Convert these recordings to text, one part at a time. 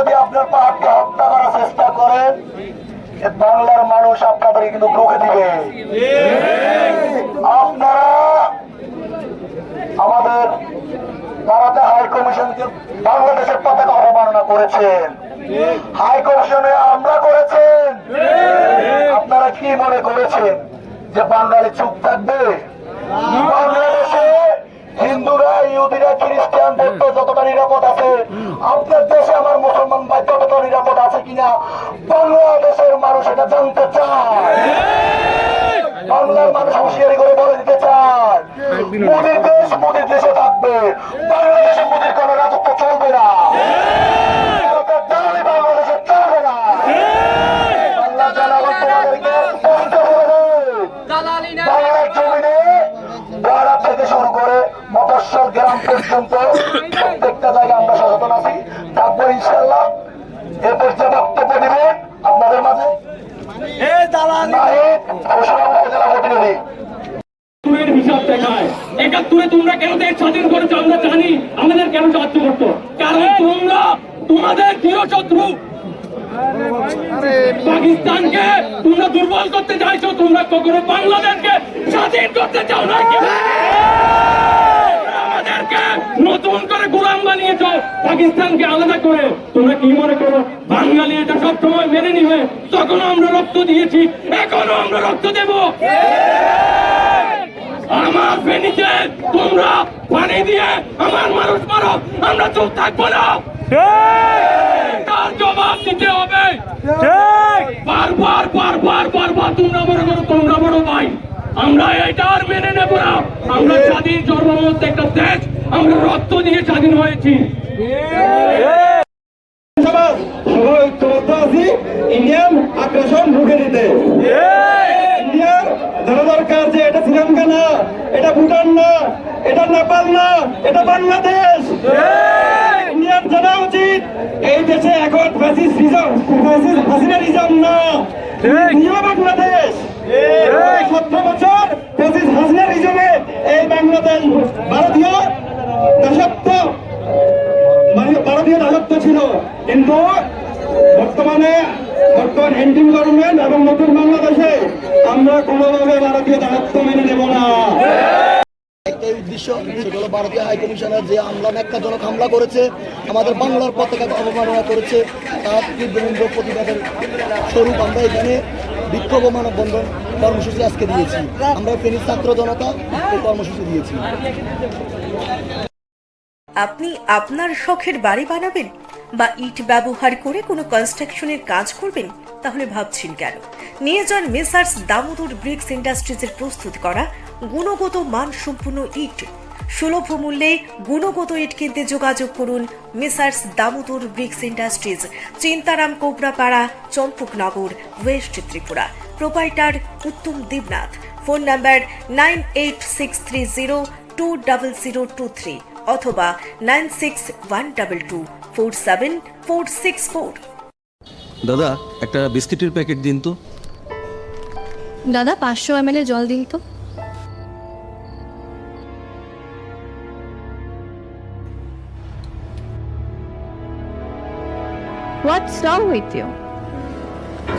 যদি আপনার পাহাড়কে হত্যা করার চেষ্টা করেন বাংলার মানুষ আপনাদের কিন্তু রুখে দিবে। আপনারা আমাদের ভারতে হাই কমিশনকে বাংলাদেশের পতাকা অবমাননা করেছেন। হাই কমিশনে আমরা করেছেন। আপনারা কি মনে করেছেন যে বাঙালি চুপ থাকবে? হিন্দুরা ইহুদিরা খ্রিস্টান বৌদ্ধ যতটা নিরাপদ আছে আপনার দেশে আমার মুসলমান ভাই ততটা নিরাপদ আছে কিনা বাংলাদেশের মানুষ এটা জানতে চায়। বাংলার মানুষ হুঁশিয়ারি করে বলে দিতে চায়। মোদীর দেশ মোদীর দেশে থাকবে। বাংলাদেশে মোদীর কোন রাজত্ব চলবে না। দালালি বাংলাদেশে চলবে না। মফস্বল গ্রাম পর্যন্ত প্রত্যেকটা জায়গায় আমরা সচেতন আছি। থাকব ইনশাল্লাহ এরপর যে বক্তব্য দিবেন আপনাদের মাঝে। নাহিদ ঘোষণা উপজেলা প্রতিনিধি একাত্তরের হিসাব দেখায়। একাত্তরে তোমরা কেন দেশ স্বাধীন করেছ আমরা জানি আমাদের কেন সাহায্য করতো? কারণ তোমরা তোমাদের চিরশত্রু পাকিস্তানকে তোমরা দুর্বল করতে চাইছো তোমরা কখনো বাংলাদেশকে স্বাধীন করতে চাও না। তোমরা নতুন করে গোলাম বানিয়েছ। পাকিস্তানকে আলাদা করে। তোমরা কি মনে করো, বাঙালি এটা সব সময় মেনে নিবে? তখন আমরা রক্ত দিয়েছি এখনও আমরা রক্ত দেবো। আমার ফেনিতে তোমরা পানি দিয়ে আমার মানুষ মারো, আমরা চুপ থাকব না। তার জবাব দিতে হবে। বারবার বারবার বারবার তোমরা বড় করো, তোমরা বড় ভাই। আমরা এটা আর মেনে নেব না। আমরা স্বাধীন সর্বমত একটা দেশ আমরা রক্ত দিয়ে স্বাধীন হয়েছি। সবাই ঐক্যবদ্ধ আছি ইন্ডিয়ান আগ্রাসন রুখে দিতে। ইন্ডিয়ার জানা দরকার যে এটা শ্রীলঙ্কা না এটা ভুটান না এটা নেপাল না এটা বাংলাদেশ। ইন্ডিয়ার জানা উচিত এই দেশে এখন ফ্যাসিস রিজম ফ্যাসিস হাসিনা রিজম না। নিজ বাংলাদেশ সতেরো বছর ফ্যাসিস হাসিনা রিজমে এই বাংলাদেশ ভারতীয় মানে নেব না। একটাই উদ্দেশ্য, সেটা ভারতীয় যে হামলা ন্যাক্কাজনক হামলা করেছে, আমাদের বাংলার পতাকাকে অবমাননা করেছে, তার তীব্রমূল্য প্রতিবাদের স্বরূপ আমরা এখানে বিক্ষোভ মানববন্ধন কর্মসূচি আজকে দিয়েছি। আমরা ফেনী ছাত্র জনতা এই কর্মসূচি দিয়েছি। আপনি আপনার শখের বাড়ি বানাবেন বা ইট ব্যবহার করে কোনো কনস্ট্রাকশনের কাজ করবেন, তাহলে ভাবছেন কেন? নিয়ে যান মেসার্স দামোদর ব্রিক্স ইন্ডাস্ট্রিজের প্রস্তুত করা গুণগত মানসম্পন্ন ইট। সুলভ মূল্যে গুণগত ইট কিনতে যোগাযোগ করুন messrs Damodar bricks industries, Chintaram Kobrapara, Champaknagar, west Tripura. Proprietor Uttam Debnath. Phone number nine eight six three zero two double zero two three অথবা nine six one double two four seven four six four. দাদা একটা বিস্কিটের packet দিন তো। দাদা পাঁচশো M জল দিন তো। হোয়াটস রং উইথ ইউ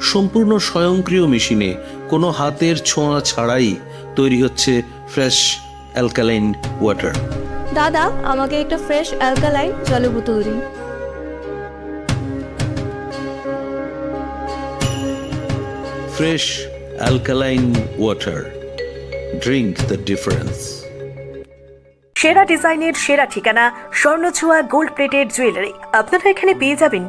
সম্পূর্ণ স্বয়ংক্রিয় মেশিনে কোনো হাতের ছোঁয়া ছাড়াই তৈরি হচ্ছে ফ্রেশ অ্যালকালাইন ওয়াটার। দাদা আমাকে একটা ফ্রেশ অ্যালকালাইন জলের বোতল দিন। Fresh alkaline water. Drink the difference. সেরা ডিজাইনের সেরা ঠিকানা স্বর্ণছোয়া গোল্ড প্লেটেড জুয়েলারি। আপনারা এখানে পেয়ে যাবেন